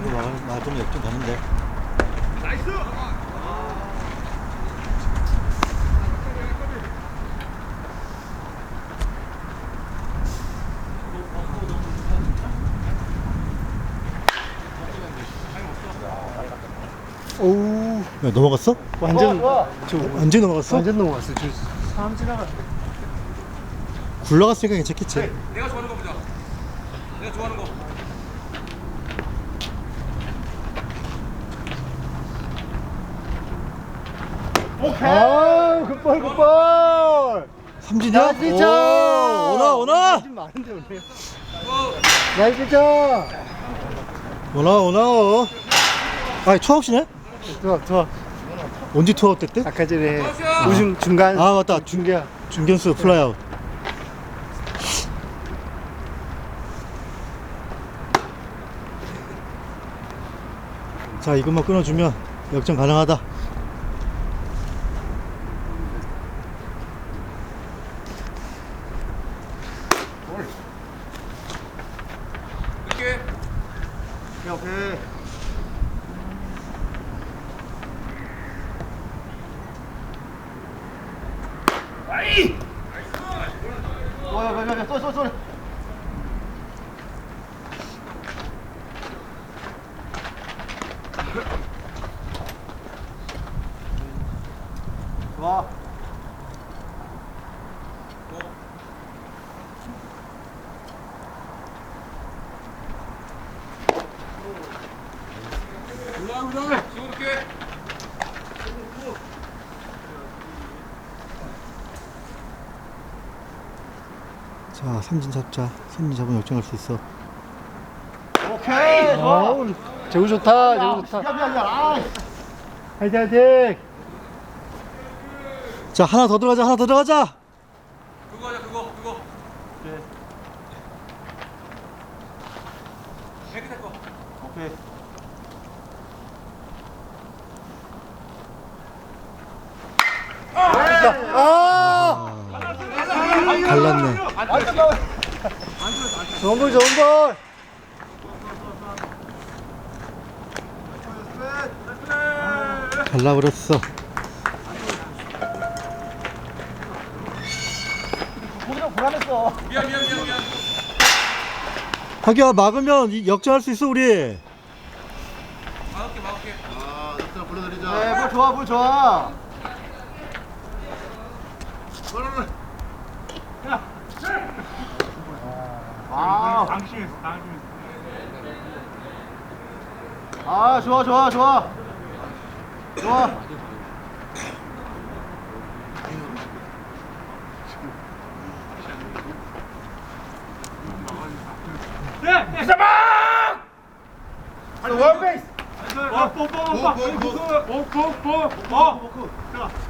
이거 막- 맞으면 역전 가는데. 오우 야, 넘어갔어? 완전 저 완전 넘어갔어? 완전 넘어갔어. 저 사람 지나가. 굴러갔으니까 괜찮겠지. 내가 좋아하는 거 보자. 내가 좋아하는 거. 아 굿볼 굿볼. 삼진이야? 나이스. 오, 오나 오나 삼진 많은데 오늘. 나이스 피쳐. 오나 오나. 아 투아웃이네? 좋아 좋아. 언제 투아웃 됐대? 아까 전에 우승 중간. 아, 맞다. 중계야. 중견수 플라이아웃. 자 이것만 끊어주면 역전 가능하다. 오케이. 와야 가자 가자 쏘쏘 쏘. 좋아. 지금 이렇게. 자 삼진 잡자. 삼진 잡으면 역전할 수 있어. 오케이 좋아. 제구 좋다. 제구 좋다. 화이팅 화이팅. 자 하나 더 들어가자. 하나 더 들어가자. 그거 하자 그거 그거. 깨끗할 거. 오케이. 아! 갈랐네. 좋은 볼 좋은 볼. 갈라버렸어. 미안 미안 미안 미안. 하기야 막으면 이- 역전할 수 있어 우리. 막을게 막을게. 네, 볼 좋아, 볼 좋아. 아. 아, 좋아, 좋아, 좋아. 좋아. 네, 잡아! 원 베이스. 어, 뽀뽀, 뽀뽀, 뽀뽀, 뽀뽀, 어.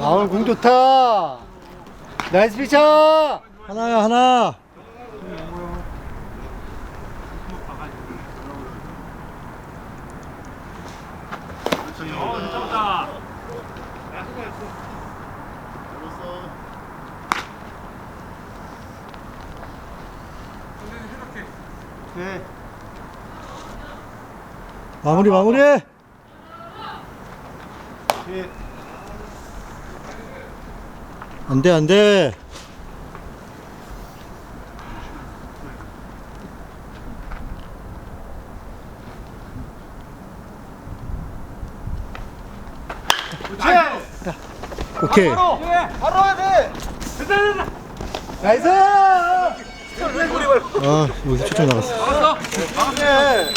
아, 오늘 공 좋다. 나이스 피쳐. 하나야 하나. 네. 마무리 마무리. 안 돼 안 돼. 오케이. 바로 해야 돼. 나이스. 아 여기서 초점 나갔어. 알았어. 네.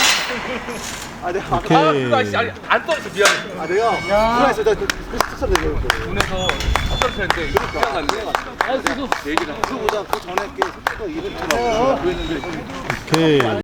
아, 내가 아 오케이. 그거 아니 아니 안 떨어져 미안해. 아, 내가 나 스트레스 내고. 눈에서 안 떨어졌는데 그냥 갔네. 아 그래도 얘기나. 그거보다 그 전에 게 속도가 이렇게 막 그랬는데 오케이.